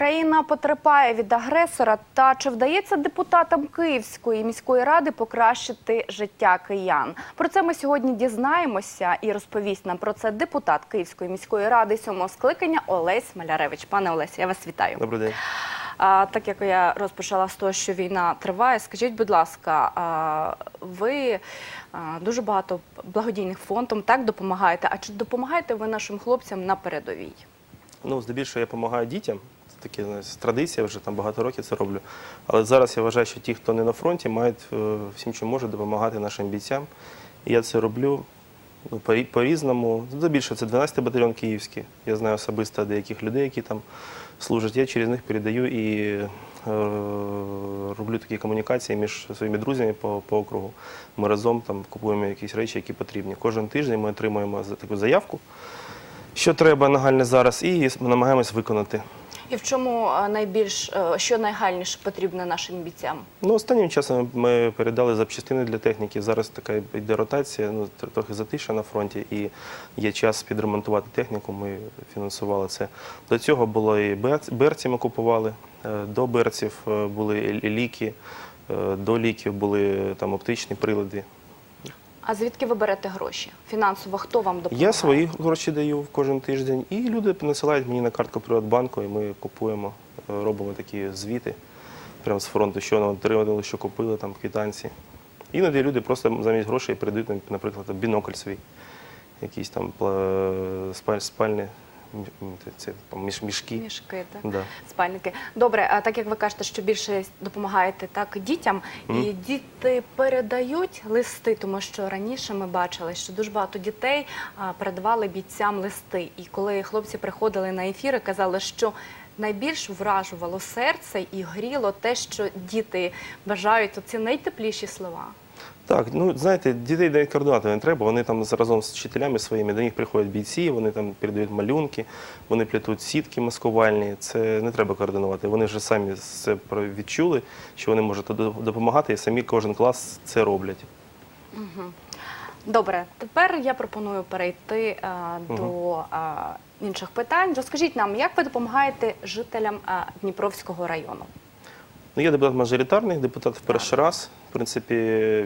Країна потерпає від агресора. Та чи вдається депутатам Київської міської ради покращити життя киян? Про це ми сьогодні дізнаємося і розповість нам про це депутат Київської міської ради сьомого скликання Олесь Маляревич. Пане Олесь, я вас вітаю. Добрий день. А, так як я розпочала з того, що війна триває, скажіть, будь ласка, а, ви а, дуже багато благодійних фондом так допомагаєте. А чи допомагаєте ви нашим хлопцям на передовій? Ну, здебільшого я допомагаю дітям. Таке традиція, вже там багато років це роблю. Але зараз я вважаю, що ті, хто не на фронті, мають е, всім, чим можуть, допомагати нашим бійцям. І я це роблю ну, по- по-різному. Здебільшого це 12-й батальйон Київський. Я знаю особисто деяких людей, які там служать. Я через них передаю і е, роблю такі комунікації між своїми друзями по, по округу. Ми разом там купуємо якісь речі, які потрібні. Кожен тиждень ми отримуємо таку заявку. Що треба нагальне зараз, і намагаємось виконати. І в чому найбільш е, що найгальніше потрібно нашим бійцям? Ну, останнім часом ми передали запчастини для техніки. Зараз така йде ротація, ну трохи затиша на фронті, і є час підремонтувати техніку. Ми фінансували це. До цього було і берці ми купували. е, До берців е, були ліки, е, до ліків були там оптичні прилади. А звідки ви берете гроші? Фінансово хто вам допомагає? Я свої гроші даю кожен тиждень, і люди насилають мені на картку Приватбанку, і ми купуємо, е, робимо такі звіти прямо з фронту, що нам отримали, що купили, там квитанції. Іноді люди просто замість грошей передають, наприклад, бінокль свій, якісь там спальні м- це, міш, мішки. Мішки, так? Да. Спальники. Добре, а так як ви кажете, що більше допомагаєте так дітям, і діти передають листи, тому що раніше ми бачили, що дуже багато дітей передавали бійцям листи. І коли хлопці приходили на ефіри, казали, що найбільш вражувало серце і гріло те, що діти бажають оці найтепліші слова. Так, ну знаєте, дітей навіть координати не треба. Вони там разом з вчителями своїми до них приходять бійці, вони там передають малюнки, вони плетуть сітки маскувальні. Це не треба координувати. Вони вже самі це відчули, що вони можуть допомагати, і самі кожен клас це роблять. Добре, тепер я пропоную перейти е, до е, інших питань. Розкажіть нам, як ви допомагаєте жителям е, Дніпровського району? Ну, я депутат мажоритарний, депутат в перший раз. В принципі,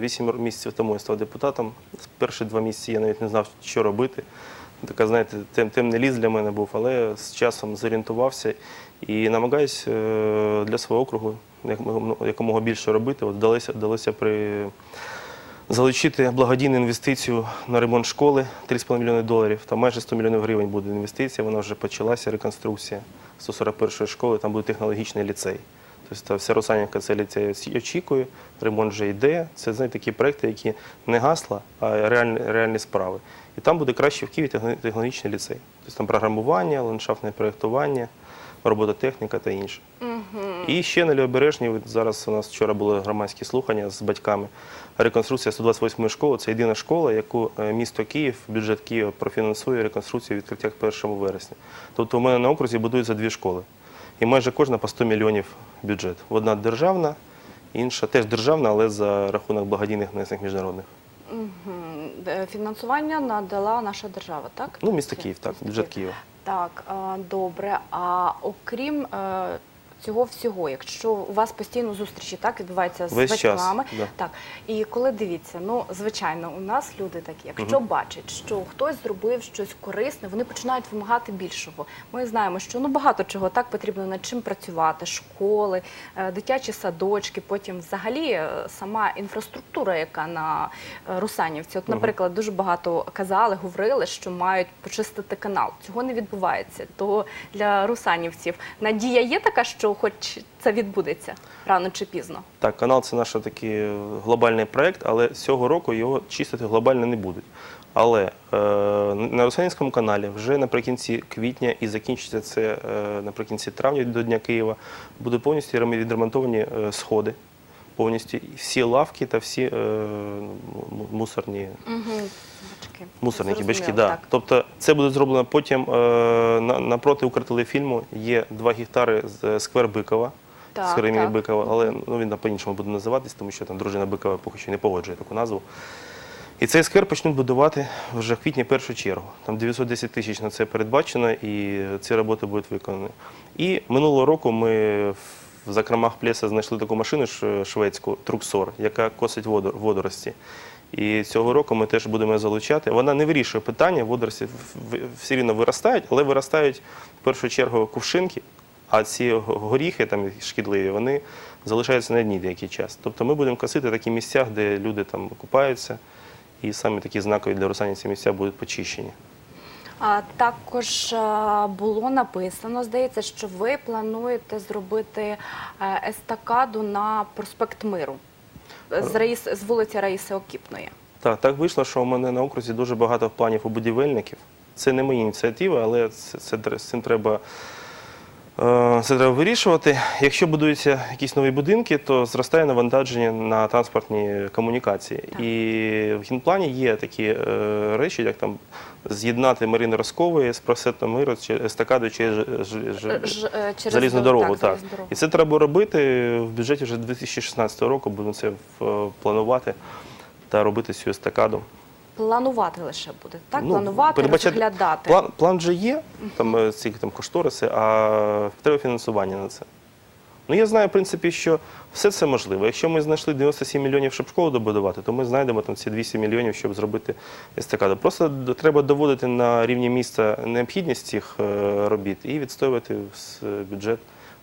вісім місяців тому я став депутатом. Перші два місяці я навіть не знав, що робити. Така, знаєте, тем, темний ліс для мене був, але з часом зорієнтувався і намагаюся е, для свого округу якомога більше робити. От вдалося, вдалося при залучити благодійну інвестицію на ремонт школи 3,5 мільйони доларів. Там майже 100 мільйонів гривень буде інвестиція. Вона вже почалася, реконструкція 141 школи, там буде технологічний ліцей. Тобто вся Русанівка це ліцей очікує, ремонт вже йде. Це знаєте, такі проекти, які не гасла, а реальні, реальні справи. І там буде краще в Києві технологічний ліцей. Тобто там програмування, ландшафтне проєктування, робототехніка та інше. І ще на Лівобережній, от зараз у нас вчора були громадські слухання з батьками. Реконструкція 128-ї школи це єдина школа, яку е, місто Київ, бюджет Києва профінансує реконструкцію відкриття 1 вересня. Тобто у мене на окрузі будуються дві школи. І майже кожна по 100 мільйонів бюджет. Одна державна, інша теж державна, але за рахунок благодійних внесень міжнародних. Мгм. Е, Фінансування надала наша держава, так? Ну, місто Київ, так, бюджет. Києва. Так, е, добре. А окрім е, цього всього, якщо у вас постійно зустрічі так відбуваються з Весь час, батьками, да. так і коли дивіться, ну звичайно, у нас люди такі, якщо бачать, що хтось зробив щось корисне, вони починають вимагати більшого. Ми знаємо, що ну багато чого так потрібно над чим працювати, школи, е, дитячі садочки, потім взагалі е, сама інфраструктура, яка на е, Русанівці. От, наприклад, дуже багато казали, говорили, що мають почистити канал. Цього не відбувається. То для русанівців надія є така, що хоч це відбудеться рано чи пізно. Так, канал це наш такий глобальний проєкт, але цього року його чистити глобально не будуть. Але е, на Русанівському каналі вже наприкінці квітня і закінчиться це е, наприкінці травня до Дня Києва, будуть повністю відремонтовані е, сходи, повністю всі лавки та всі е, мусорні Угу. Мусорники, бачки, да. так. Тобто це буде зроблено потім е, на, напроти Укртелефільму є 2 гектари з е, сквер Бикова. Так, сквер імені. Бикова, але ну, він по-іншому буде називатись, тому що там дружина Бикова поки що не погоджує таку назву. І цей сквер почнуть будувати вже в квітні першу чергу. Там 910 тисяч на це передбачено, і ці роботи будуть виконані. І минулого року ми в закромах плеса знайшли таку машину шведську Труксор, яка косить водор- водорості. І цього року ми теж будемо залучати. Вона не вирішує питання, водорості все рівно виростають, але виростають в першу чергу кувшинки, а ці горіхи там шкідливі, вони залишаються на дні деякий час. Тобто ми будемо косити такі місця, де люди там купаються, і саме такі знакові для Русані ці місця будуть почищені. А також було написано, здається, що ви плануєте зробити е, естакаду на проспект Миру з, Раїс, з вулиці Раїси Окіпної. Так, так вийшло, що у мене на окрузі дуже багато планів у будівельників. Це не мої ініціативи, але це, це, з цим треба. Е, Це треба вирішувати. Якщо будуються якісь нові будинки, то зростає навантаження на транспортні комунікації. Так. І в генплані є такі е, речі, як там з'єднати Марини Роскової з просетом миру чи естакадою через ж- ж- ж- Ж- е, через залізну дорогу. так, Так. І це треба робити в бюджеті вже 2016 року. Будемо це в- планувати та робити цю естакаду. Планувати лише буде, так? Ну, Планувати, розглядати. План, план вже є, там е, ці там кошториси, а треба фінансування на це. Ну я знаю, в принципі, що все це можливо. Якщо ми знайшли 97 мільйонів, щоб школу добудувати, то ми знайдемо там ці 200 мільйонів, щоб зробити естакаду. Просто треба доводити на рівні міста необхідність цих е, робіт і відстоювати бюджет,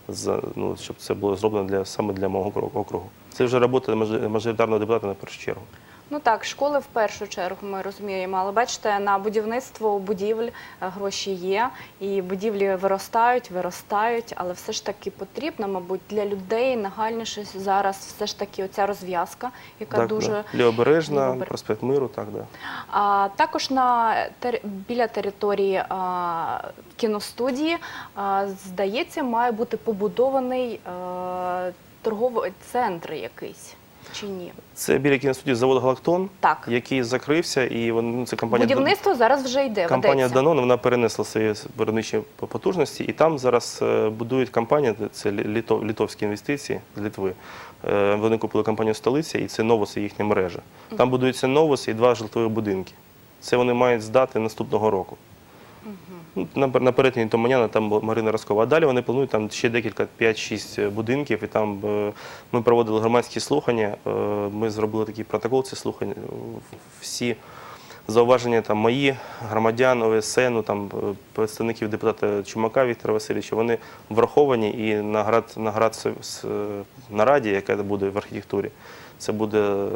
за, ну, щоб це було зроблено для, саме для мого округу. Це вже робота мажоритарного депутата на першу чергу. Ну так, школи в першу чергу ми розуміємо, але бачите, на будівництво будівель е, гроші є, і будівлі виростають, виростають, але все ж таки потрібно, мабуть, для людей нагальніше зараз все ж таки оця розв'язка, яка так, дуже да. Лівобережна, Лівобер- проспект Миру, так, да. А, також на тер... біля території а, кіностудії, а, здається, має бути побудований а, торговий центр якийсь. Чи ні? Це біля кіностудії завод Галактон, Так. який закрився, і вони, ну, це компанія Будівництво зараз вже йде. компанія ведеться. Danone, вона перенесла свої виробничі потужності, і там зараз е, будують компанія, це лі- літо- літовські інвестиції з Литви. Е, Вони купили компанію столиця, і це новоси їхня мережа. Там будуються новоси і два житлові будинки. Це вони мають здати наступного року. Ну, на, перетині Томаняна там Марина Роскова. А далі вони планують там ще декілька 5-6 будинків. І там е, ми проводили громадські слухання. е, Ми зробили такий протокол цих слухань. Е, Всі зауваження там мої, громадян, ОСН, ну, там е, представників депутата Чумака Віктора Васильовича, вони враховані і на град, на град нараді, яка буде в архітектурі, це буде е,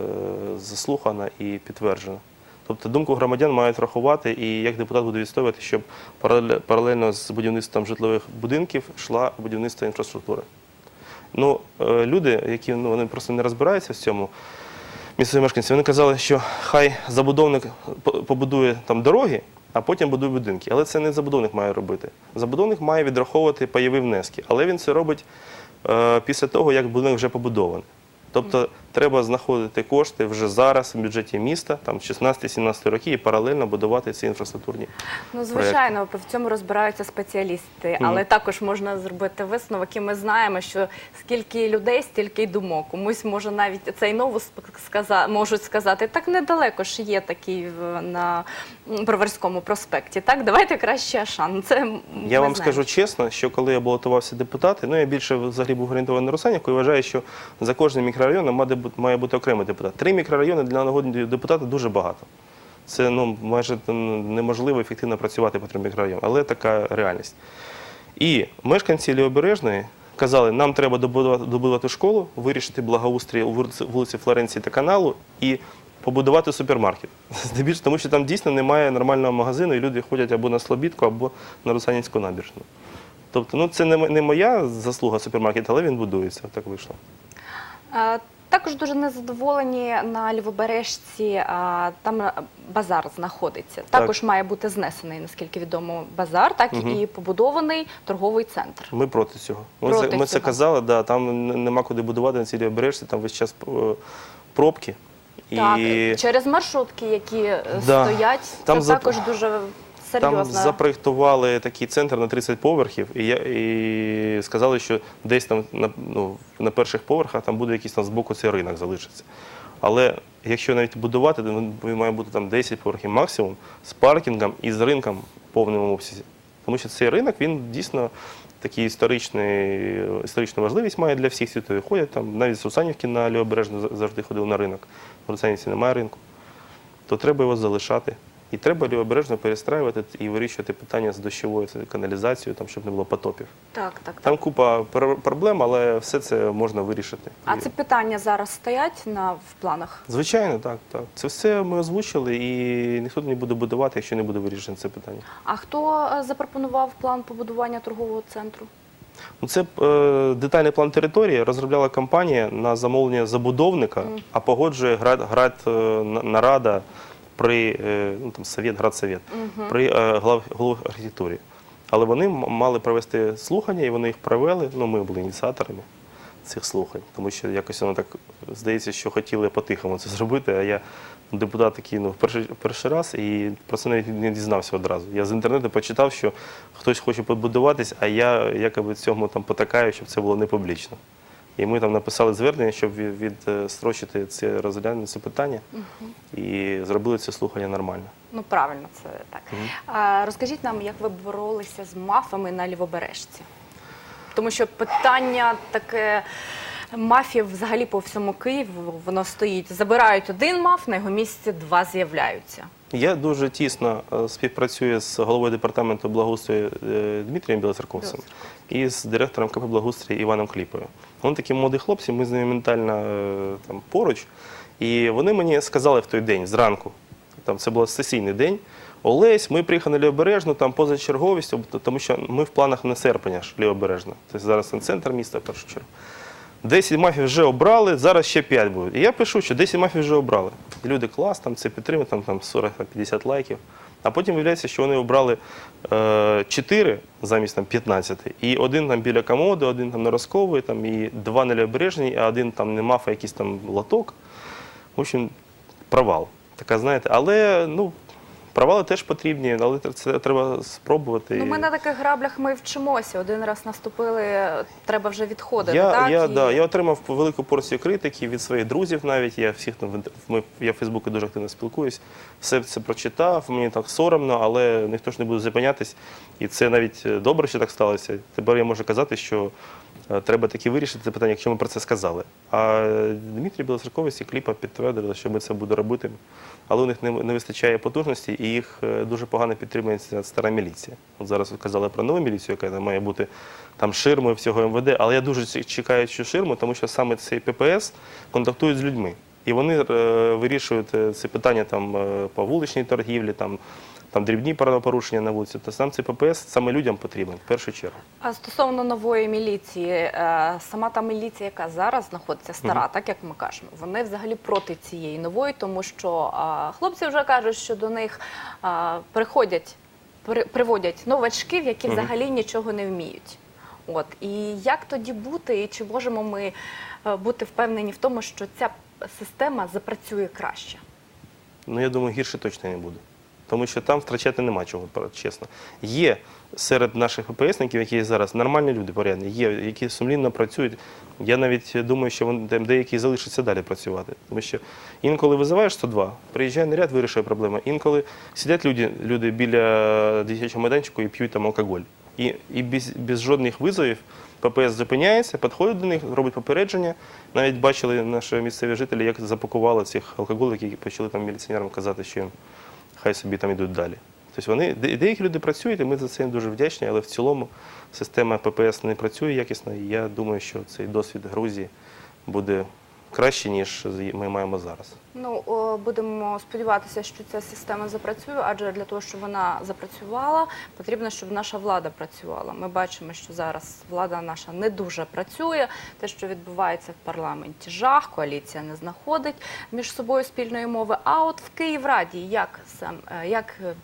заслухано і підтверджено. Тобто думку громадян мають врахувати, і як депутат буде відстоювати, щоб паралельно з будівництвом житлових будинків йшла будівництво інфраструктури. Ну, е, люди, які ну, вони просто не розбираються в цьому, місцеві мешканці, вони казали, що хай забудовник побудує там дороги, а потім будує будинки. Але це не забудовник має робити. Забудовник має відраховувати пайові внески, але він це робить е, після того, як будинок вже побудований. Тобто треба знаходити кошти вже зараз в бюджеті міста, там 16-17 роки, і паралельно будувати ці інфраструктурні. Ну, звичайно, в цьому розбираються спеціалісти, але також можна зробити висновок, і ми знаємо, що скільки людей, стільки й думок. Комусь може навіть цей новус сказа, можуть сказати, так недалеко ж є такий на Броварському проспекті. Так, давайте краще Ашан. Це Я вам знаємо. скажу чесно, що коли я балотувався депутати, ну я більше взагалі був орієнтований на Русанівку і вважаю, що за кожним мікрорайоном має має бути окремий депутат. Три мікрорайони для нагодного депутата дуже багато. Це ну, майже неможливо ефективно працювати по трьом мікрорайонам, але така реальність. І мешканці Лівобережної казали, нам треба добудувати, добудувати школу, вирішити благоустрій у вулиці, Флоренції та каналу і побудувати супермаркет. Здебільшого, тому що там дійсно немає нормального магазину, і люди ходять або на Слобідку, або на Русанівську набережну. Тобто, ну це не моя заслуга супермаркет, але він будується. Так вийшло. Також дуже незадоволені на Лівобережці, а, там е, базар знаходиться. Так. Також має бути знесений, наскільки відомо, базар, так Мгм. і побудований торговий центр. Ми проти цього. Ми, Проти це, ми це цього. казали, да, там н- нема куди будувати на цій Лівобережці, там весь час е, пробки. Так, через маршрутки, які е, Да. стоять, Там це зап- також дуже Там серйозно. запроєктували такий центр на 30 поверхів, і, я, і сказали, що десь там на, ну, на перших поверхах там буде якийсь там збоку цей ринок залишиться. Але якщо навіть будувати, то він має бути там 10 поверхів максимум з паркінгом і з ринком в повному обсязі. Тому що цей ринок він дійсно такий історичний, історичну важливість має для всіх світових ходять. Там навіть з Русанівки на Лівобережну завжди ходив на ринок. В Русанівці немає ринку. То треба його залишати. І треба лівобережно перестраювати і вирішувати питання з дощовою каналізацією, там, щоб не було потопів. Так, так, так. Там купа пр- проблем, але все це можна вирішити. А І- ці питання зараз стоять на в планах? Звичайно, так, так. Це все ми озвучили, і ніхто не буде будувати, якщо не буде вирішено це питання. А хто е, запропонував план побудування торгового центру? Ну, це е, детальний план території розробляла компанія на замовлення забудовника, а погоджує град, град е, на- нарада при е, ну, там, совет, градсовет, при е, глав, архітектурі. Але вони мали провести слухання, і вони їх провели. Ну, ми були ініціаторами цих слухань, тому що якось воно так здається, що хотіли по-тихому це зробити. А я депутат такий ну, перший, перший раз і про це навіть не дізнався одразу. Я з інтернету почитав, що хтось хоче побудуватись, а я якоби цьому там потакаю, щоб це було не публічно. І ми там написали звернення, щоб від- відстрочити це розглянути це питання і зробили це слухання нормально. Ну правильно, це так. А, розкажіть нам, як ви боролися з мафами на лівобережці? Тому що питання таке. Мафів взагалі по всьому Києву воно стоїть. Забирають один маф, на його місці два з'являються. Я дуже тісно е, співпрацюю з головою департаменту благоустрою е, Дмитрієм Білоцерковцем і з директором КП благоустрій Іваном Кліпою. Вони такі молоді хлопці, ми з ними ментально е, там поруч. І вони мені сказали в той день зранку, там це був сесійний день. Олесь, ми приїхали на Лівобережну, там поза черговістю, тому що ми в планах на серпня ж Лівобережна. Тобто зараз це центр міста в першу чергу. 10 мафів вже обрали, зараз ще 5 будуть. І я пишу, що 10 мафів вже обрали. І люди клас, там це підтримують, там, там 40-50 лайків. А потім виявляється, що вони обрали е, 4 замість там, 15. І один там біля комоди, один там на там, і два на Лівобережній, а один там не мав якийсь там лоток. В общем, провал. Така, знаєте, але ну, провали теж потрібні, але це треба спробувати. Ну, ми на таких граблях ми вчимося. Один раз наступили, треба вже відходити. Я, так? я, І- да, я отримав велику порцію критики від своїх друзів навіть. Я всіх там ми, я в Фейсбуці дуже активно спілкуюсь. Все це прочитав, мені так соромно, але ніхто ж не буде зупинятись. І це навіть е, добре, що так сталося. Тепер я можу казати, що треба таки вирішити це питання, якщо ми про це сказали. А е, Дмитрій Білоцерковець і кліпа підтвердили, що ми це будемо робити. Але у них не, вистачає потужності, і їх е, дуже погано підтримує стара міліція. От зараз казали про нову міліцію, яка має бути там ширмою всього МВД, але я дуже чекаю цю ширму, тому що саме цей ППС контактують з людьми. І вони е, вирішують е, ці питання там е, по вуличній торгівлі, там, там дрібні правопорушення на вулиці. То сам цей ППС саме людям потрібен в першу чергу. А стосовно нової міліції, е, сама та міліція, яка зараз знаходиться стара, так як ми кажемо, вони взагалі проти цієї нової, тому що е, хлопці вже кажуть, що до них е, приходять, при- приводять новачків, які взагалі нічого не вміють. От і як тоді бути, і чи можемо ми бути впевнені в тому, що ця система запрацює краще? Ну, я думаю, гірше точно не буде. Тому що там втрачати нема чого, чесно. Є серед наших ППСників, які є зараз, нормальні люди порядні, є, які сумлінно працюють. Я навіть думаю, що вони деякі залишаться далі працювати. Тому що інколи визиваєш 102, приїжджає наряд, вирішує проблему. Інколи сидять люди, люди біля дитячого майданчику і п'ють там алкоголь. І, і без, без жодних визовів ППС зупиняється, підходить до них, робить попередження. Навіть бачили наші місцеві жителі, як запакували цих алкоголиків, які почали там міліціонерам казати, що їм хай собі там йдуть далі. Тобто вони, деякі люди працюють, і ми за це їм дуже вдячні, але в цілому система ППС не працює якісно, і я думаю, що цей досвід Грузії буде краще, ніж ми маємо зараз. Ну, будемо сподіватися, що ця система запрацює, адже для того, щоб вона запрацювала, потрібно, щоб наша влада працювала. Ми бачимо, що зараз влада наша не дуже працює. Те, що відбувається в парламенті, жах, коаліція не знаходить між собою спільної мови. А от в Київраді як сам е, як е,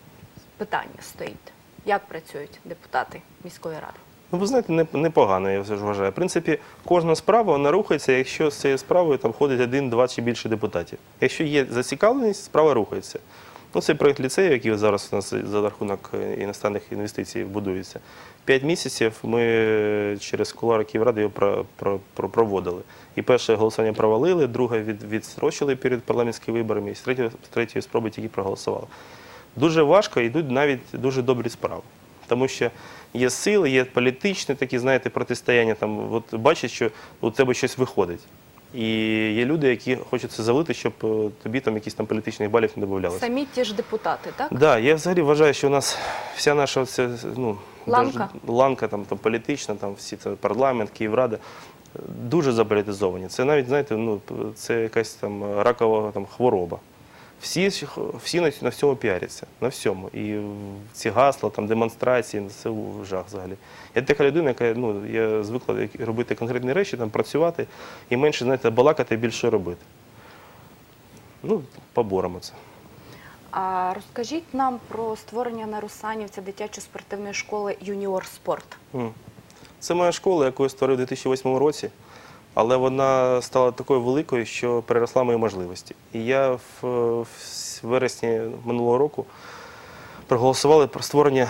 питання стоїть? Як працюють депутати міської ради? Ну, ви знаєте, непогано, я все ж вважаю. В принципі, кожна справа вона рухається, якщо з цією справою там ходить один, два чи більше депутатів. Якщо є зацікавленість, справа рухається. Ну, це проєкт ліцею, який зараз у нас за рахунок е, іностранних інвестицій будується. П'ять місяців ми через кулуари Київради його про- про- про- проводили. І перше голосування провалили, друге від, відстрочили перед парламентськими виборами, і з третьої, третьої спроби тільки проголосували. Дуже важко йдуть навіть дуже добрі справи. Тому що є сили, є політичні такі, знаєте, протистояння. Там, от бачиш, що у тебе щось виходить. І є люди, які хочуть це залити, щоб е, тобі там якісь там політичних балів не додавалося. Самі ті ж депутати, так? Да, я взагалі вважаю, що у нас вся наша оця, ну, Ланка. ланка там, там, політична, там, всі це парламент, Київрада, дуже заполітизовані. Це навіть, знаєте, ну, це якась там ракова там, хвороба. Всі, всі на, на всьому піаряться, на всьому. І ці гасла, там, демонстрації, це жах взагалі. Я така людина, яка ну, я звикла робити конкретні речі, там, працювати і менше, знаєте, балакати, більше робити. Ну, поборемо це. А розкажіть нам про створення на Русанівці дитячої спортивної школи Юніор Спорт. Це моя школа, яку я створив у 2008 році, але вона стала такою великою, що переросла мої можливості. І я в, в вересні минулого року проголосували про створення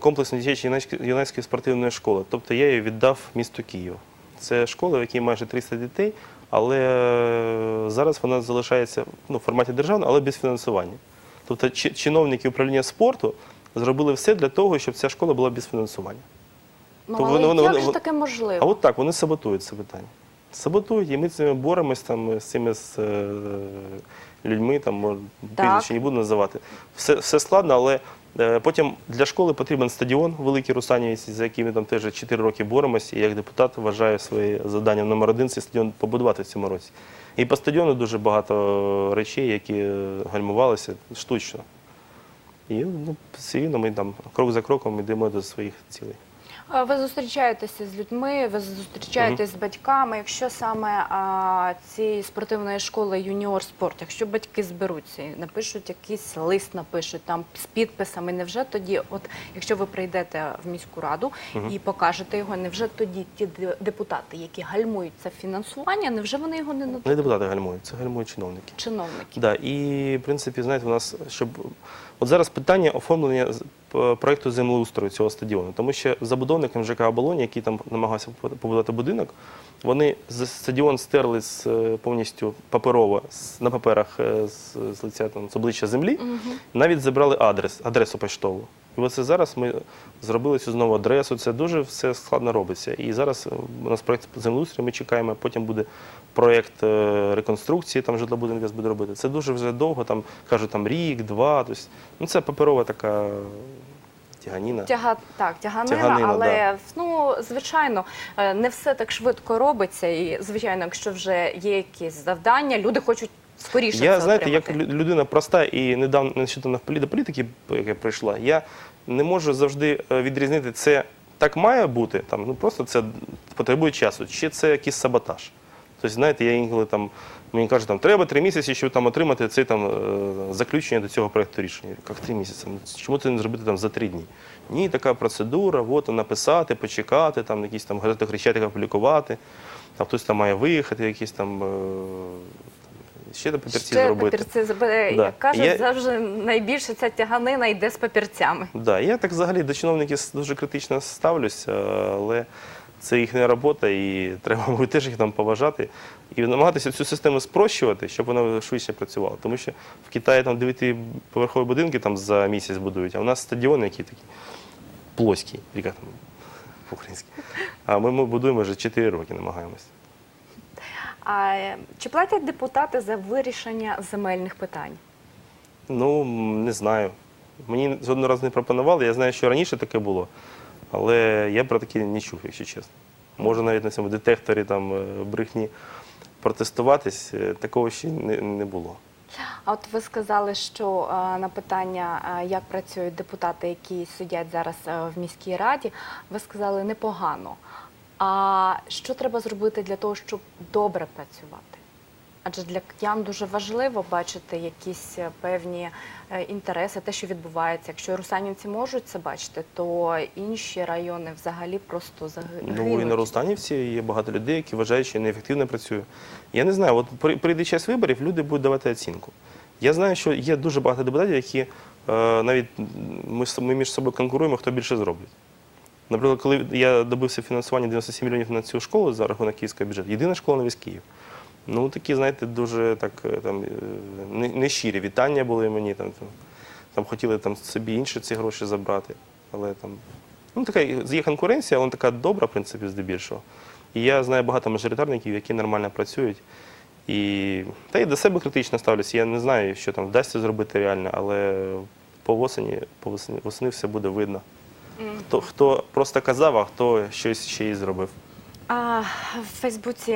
комплексної дитячої юнацької- спортивної школи. Тобто я її віддав місту Київ. Це школа, в якій майже 300 дітей, але е, зараз вона залишається ну, в форматі державного, але без фінансування. Тобто чиновники управління спорту зробили все для того, щоб ця школа була без фінансування. Ну, але вони- вони- як вони- ж таке можливо? А от так, вони саботують це питання. Саботують, і ми з цими боремось там, з цими з, е, людьми, там, прізвище не буду називати. Все, все складно, але е, потім для школи потрібен стадіон великий Русанівець, за яким ми там теж 4 роки боремося. І як депутат вважаю своє завданням номер один цей стадіон побудувати в цьому році. І по стадіону дуже багато речей, які е, гальмувалися штучно. І ну, все рівно ми там крок за кроком йдемо до своїх цілей. Ви зустрічаєтеся з людьми, ви зустрічаєтесь з батьками. Якщо саме а, цієї спортивної школи юніор спорт, якщо батьки зберуться і напишуть якийсь лист, напишуть там з підписами, невже тоді, от якщо ви прийдете в міську раду і покажете його, невже тоді ті депутати, які гальмують це фінансування, невже вони його не нададуть? Не депутати гальмують, це гальмують чиновники. Чиновники. Да, і в принципі, знаєте, у нас щоб от зараз питання оформлення з- п- проекту землеустрою цього стадіону, тому що забудовником ЖК Оболоні, який там намагався побудувати будинок, вони стадіон стерли з е, повністю паперово на паперах е, з, з лиця там з обличчя землі, навіть забрали адрес, адресу поштову. І оце зараз ми зробили цю знову адресу. Це дуже все складно робиться. І зараз е, у нас проєкт землеустрою ми чекаємо. Потім буде проєкт е, реконструкції, там житлобудинок буде робити. Це дуже вже довго, там кажуть, там рік, два. Тобто, ну це паперова така тяганіна. Тяга так, тяганина, Тяганина, але да. ну звичайно е, не все так швидко робиться. І звичайно, якщо вже є якісь завдання, люди хочуть скоріше Я це знаєте, як отримати. лю- людина проста і недавно нещодавно в до політики, яка прийшла, я не можу завжди е, відрізнити це так має бути, там ну просто це потребує часу, чи це якийсь саботаж. Тобто, знаєте, я інколи там мені кажуть, там треба три місяці, щоб там отримати це там е, заключення до цього проекту рішення. Як три місяці? Ну, чому це не зробити там за три дні? Ні, така процедура, от написати, почекати, там якісь там газети хрещати, опублікувати. Там хтось там має виїхати, якісь там е, ще до папірці Ще зробити. папірці забере. Да. Як кажуть, Я- завжди найбільше ця тяганина йде з папірцями. Да, я так взагалі до чиновників дуже критично ставлюся, але це їхня робота, і треба мабуть, теж їх там поважати і намагатися цю систему спрощувати, щоб вона швидше працювала. Тому що в Китаї там дев'ятиповерхові будинки там за місяць будують, а у нас стадіони, які такі плоські, як там по-українськи. А ми, ми будуємо вже 4 роки, намагаємося. А чи платять депутати за вирішення земельних питань? Ну, не знаю. Мені жодного разу не пропонували. Я знаю, що раніше таке було, але я про таке не чув, якщо чесно. Може навіть на цьому детекторі там е, брехні протестуватись, е, такого ще не, не було. А от ви сказали, що е, на питання, як працюють депутати, які сидять зараз в міській раді, ви сказали непогано. А що треба зробити для того, щоб добре працювати? Адже для киян дуже важливо бачити якісь е, певні е, інтереси, те, що відбувається. Якщо русанівці можуть це бачити, то інші райони взагалі просто загинуть. Ну і на Рустанівці є багато людей, які вважають, що неефективно працюю. Я не знаю, от прийде час виборів, люди будуть давати оцінку. Я знаю, що є дуже багато депутатів, які е, навіть ми, ми між собою конкуруємо, хто більше зробить. Наприклад, коли я добився фінансування 97 мільйонів на цю школу за рахунок київського бюджету, єдина школа на весь Київ. Ну, такі, знаєте, дуже так е, там е, не- нещирі вітання були мені. Там, там, там хотіли там, собі інші ці гроші забрати. Але там, ну, така є конкуренція, вона така добра, в принципі, здебільшого. І я знаю багато мажоритарників, які нормально працюють. І та й до себе критично ставлюся. Я не знаю, що там вдасться зробити реально, але по осені, по восени, восени все буде видно. Хто, хто просто казав, а хто щось ще й зробив. А, в Фейсбуці,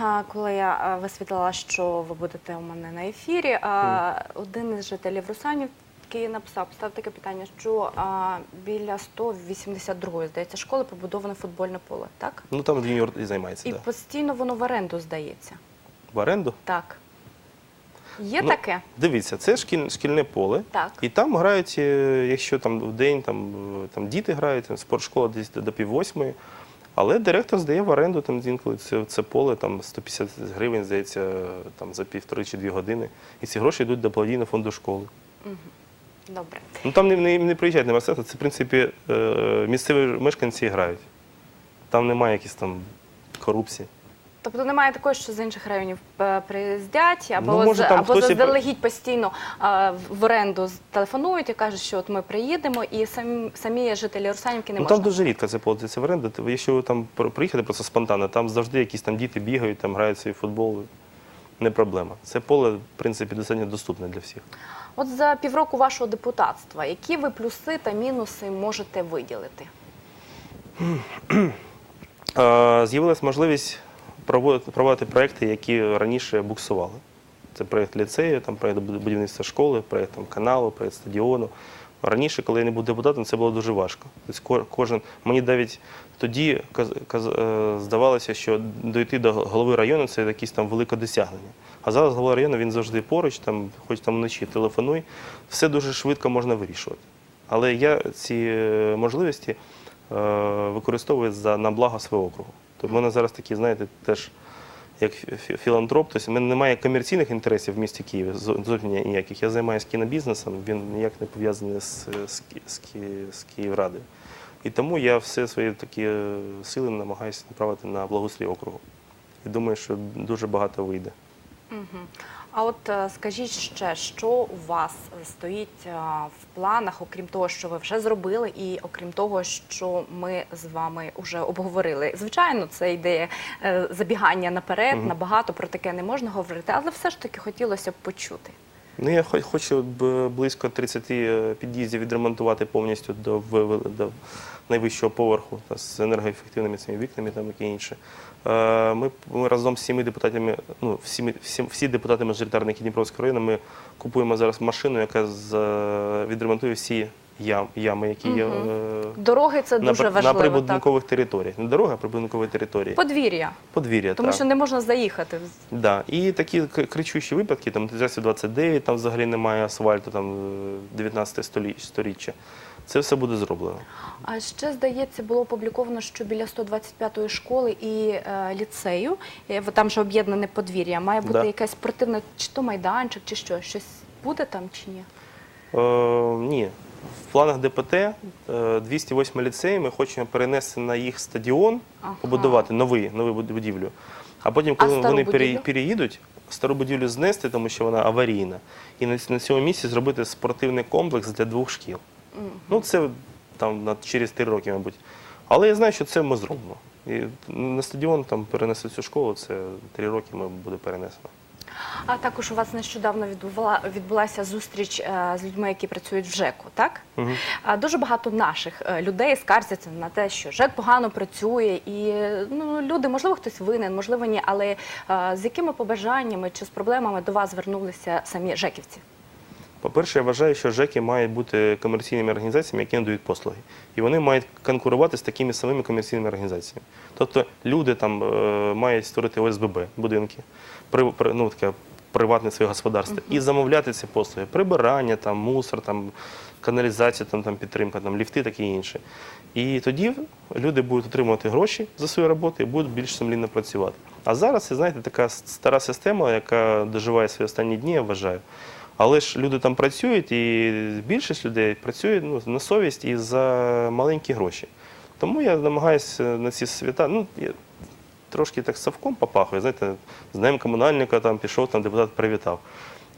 а, коли я а, висвітлила, що ви будете у мене на ефірі, а, один із жителів Русанівки написав, поставив таке питання, що а, біля 182-ї, здається, школи побудоване футбольне поле, так? Ну там юніор і займається. І да. постійно воно в оренду здається. В оренду. Так. Є Ну, таке? Дивіться, це шкіль, шкільне поле. Так. І там грають, е, якщо там в день там, е, там діти грають, там, спортшкола десь до пів восьмої. Але директор здає в оренду там інколи це, це поле там 150 гривень, здається, там за півтори чи дві години. І ці гроші йдуть до благодійного фонду школи. Добре. Ну там не, не, не приїжджають на це, в принципі е, місцеві мешканці грають. Там немає якісь там корупції. Тобто немає такого, що з інших районів е, приїздять, або, Ну, може, там або і заздалегідь постійно е, в оренду телефонують і кажуть, що от ми приїдемо, і самі, самі жителі Русанівки не ну, можуть. там дуже рідко це платиться в оренду. Якщо ви там при- приїхати просто спонтанно, там завжди якісь там діти бігають, там грають свій футбол. Не проблема. Це поле, в принципі, достатньо доступне для всіх. От за півроку вашого депутатства, які ви плюси та мінуси можете виділити? З'явилась можливість проводити, проекти, які раніше буксували. Це проєкт ліцею, там проєкт будівництва школи, проєкт там, каналу, проєкт стадіону. Раніше, коли я не був депутатом, це було дуже важко. Тобто кожен, мені навіть тоді е, здавалося, що дойти до голови району це якесь там велике досягнення. А зараз голова району він завжди поруч, там, хоч там вночі телефонуй, все дуже швидко можна вирішувати. Але я ці е, можливості е, використовую на благо свого округу. Тобто в мене зараз такі, знаєте, теж як фі- фі- філантроп, тобто в мене немає комерційних інтересів в місті Києві, зо- зовсім ніяких. Я займаюся кінобізнесом, він ніяк не пов'язаний з, з, з, з Київрадою. І тому я все свої такі е, сили намагаюся направити на благоустрій округу. І думаю, що дуже багато вийде. Мгм. А от е, скажіть ще, що у вас стоїть е, в планах, окрім того, що ви вже зробили, і окрім того, що ми з вами вже обговорили. Звичайно, це ідея е, забігання наперед, Мгм. набагато про таке не можна говорити, але все ж таки хотілося б почути. Ну, я хо- хочу б близько 30 е, під'їздів відремонтувати повністю до, до найвищого поверху та з енергоефективними цими вікнами там яке інше. Е, Ми, ми разом з всіми депутатами, ну, всі, всі, всі депутати мажоритарники Дніпровського району, ми купуємо зараз машину, яка з, е, відремонтує всі ям, ями, які є Мгм. е, Дороги це на, дуже при- на важливо. Так. прибудинкових територіях. Не дорога, а прибудинкові території. Подвір'я, Подвір'я. тому так. що не можна заїхати. Да. І такі кричущі випадки, там 29, там взагалі немає асфальту, там е, 19 столі- сторіччя. Це все буде зроблено. А ще здається, було опубліковано, що біля 125-ї школи і е, ліцею, е, там же об'єднане подвір'я, має бути Да. якась спортивна, чи то майданчик, чи що, щось буде там чи ні? Е, ні. В планах ДПТ е, 208 ліцей ми хочемо перенести на їх стадіон, Ага. побудувати новий, нову буд- будівлю. А потім, А коли стару вони пере- будівлю? переїдуть, стару будівлю знести, тому що вона аварійна, і на, на цьому місці зробити спортивний комплекс для двох шкіл. Ну, це там на через три роки, мабуть. Але я знаю, що це ми зробимо. І на стадіон там перенести цю школу, це три роки ми буде перенесено. А також у вас нещодавно відбула, відбулася зустріч е, з людьми, які працюють в ЖЕКу, так? Мгм. А Дуже багато наших е, людей скаржаться на те, що ЖЕК погано працює, і е, ну, люди, можливо, хтось винен, можливо, ні, але е, з якими побажаннями чи з проблемами до вас звернулися самі ЖЕКівці? По-перше, я вважаю, що ЖЕКи мають бути комерційними організаціями, які надають послуги. І вони мають конкурувати з такими самими комерційними організаціями. Тобто люди там е, мають створити ОСББ, будинки, ну, таке приватне своє господарство, і замовляти ці послуги. Прибирання, там, мусор, там, каналізація, там, там, підтримка, там, ліфти, таке інше. І тоді люди будуть отримувати гроші за свою роботу і будуть більш сумлінно працювати. А зараз знаєте, така стара система, яка доживає свої останні дні, я вважаю. Але ж люди там працюють, і більшість людей працює ну, на совість і за маленькі гроші. Тому я намагаюся на ці свята. Ну, я трошки так совком попахує, знаєте, з комунальника там пішов, там депутат привітав.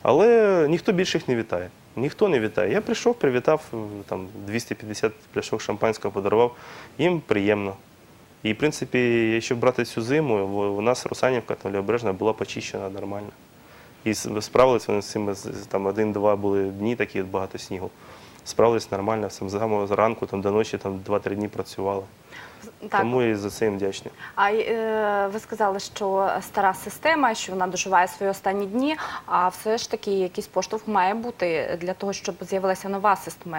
Але ніхто більше їх не вітає. Ніхто не вітає. Я прийшов, привітав, е, там 250 пляшок шампанського подарував. Їм приємно. І, в принципі, якщо брати цю зиму, у нас Русанівка там Лівобережна була почищена нормально. І справились вони з цим, там один-два були дні, такі багато снігу. Справились нормально, сам з самого зранку там, до ночі там 2-3 дні працювали. Так, Тому і за це їм вдячний. А е, ви сказали, що стара система, що вона доживає свої останні дні. А все ж таки якийсь поштовх має бути для того, щоб з'явилася нова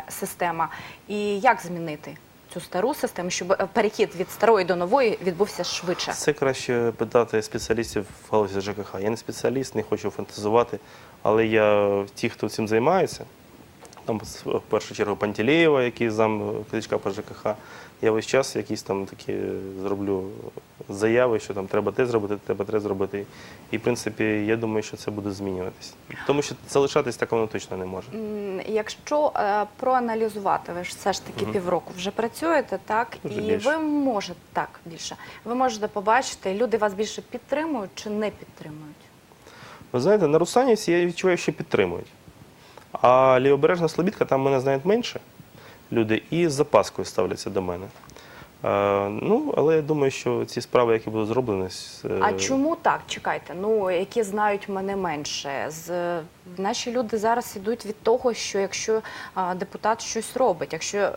система. І як змінити цю стару систему, щоб е, перехід від старої до нової відбувся швидше? Це краще питати спеціалістів в галузі ЖКХ. Я не спеціаліст, не хочу фантазувати, але я ті, хто цим займається, там в першу чергу Пантелеєва, який зам Кличка по ЖКХ. Я весь час якісь там такі зроблю заяви, що там треба те зробити, треба те зробити. І в принципі, я думаю, що це буде змінюватись. Тому що залишатись так воно точно не може. Якщо е, проаналізувати, ви ж все ж таки півроку вже працюєте, так Вже і більше. ви можете так більше. Ви можете побачити, люди вас більше підтримують чи не підтримують. Ви знаєте, на Русанівці я відчуваю, що підтримують. А лівобережна Слобідка, там мене знають менше люди і з запаскою ставляться до мене. Е, ну, але я думаю, що ці справи, які будуть зроблені. е, А чому так? Чекайте, ну які знають мене менше. Наші люди зараз ідуть від того, що якщо депутат щось робить, якщо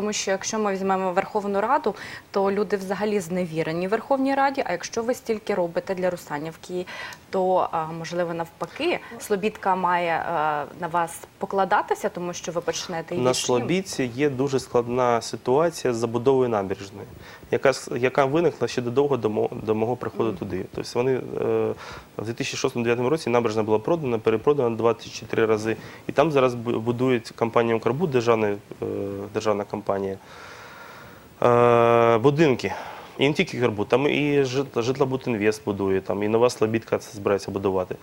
тому, що якщо ми візьмемо Верховну Раду, то люди взагалі зневірені Верховній Раді. А якщо ви стільки робите для Русанівки, то можливо навпаки, Слобідка має на вас покладатися, тому що ви почнете її На. Слобідці є дуже складна ситуація з забудовою набережної, яка, яка виникла ще додовго до мого, до мого приходу туди. Тобто вони е, в 2006-2009 році набережна була продана, перепродана 24 рази. І там зараз будують компанія «Укрбуд», державна, е, державна компанія, е, будинки. І не тільки «Укрбуд», там і жит- «Житлобудінвест» будує, там, і нова Слобідка це збирається будувати.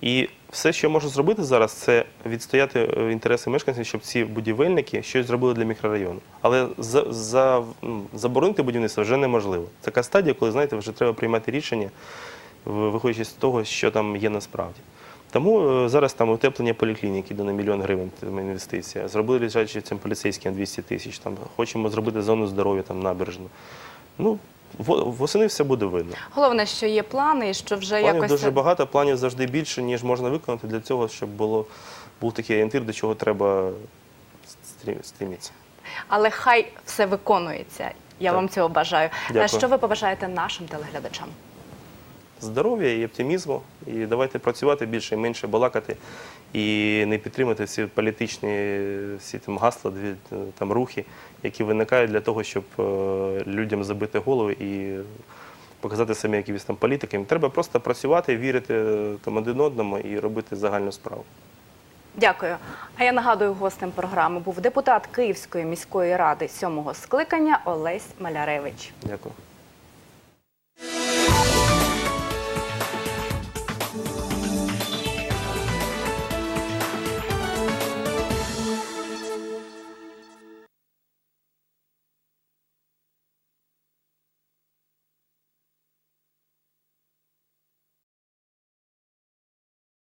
І все, що я можу зробити зараз, це відстояти е, інтереси мешканців, щоб ці будівельники щось зробили для мікрорайону. Але за, за, ну, заборонити будівництво вже неможливо. Така стадія, коли знаєте, вже треба приймати рішення, виходячи з того, що там є насправді. Тому е, зараз там утеплення поліклініки йде на мільйон гривень інвестиція. Зробили лежачі цим поліцейським 200 тисяч. Там хочемо зробити зону здоров'я там набережну. Ну восени все буде видно. Головне, що є плани, і що вже Планів якось дуже багато, планів завжди більше, ніж можна виконати для цього, щоб було був такий орієнтир, до чого треба стрі- стрімітися. але хай все виконується. Я Так. вам цього бажаю. Дякую. Що ви побажаєте нашим телеглядачам? Здоров'я і оптимізму. І давайте працювати більше і менше балакати і не підтримувати ці політичні всі там гасла, там рухи, які виникають для того, щоб е, людям забити голови і показати себе якимось там політиками. Треба просто працювати, вірити е, там один одному і робити загальну справу. Дякую. А я нагадую, гостем програми був депутат Київської міської ради сьомого скликання Олесь Маляревич. Дякую.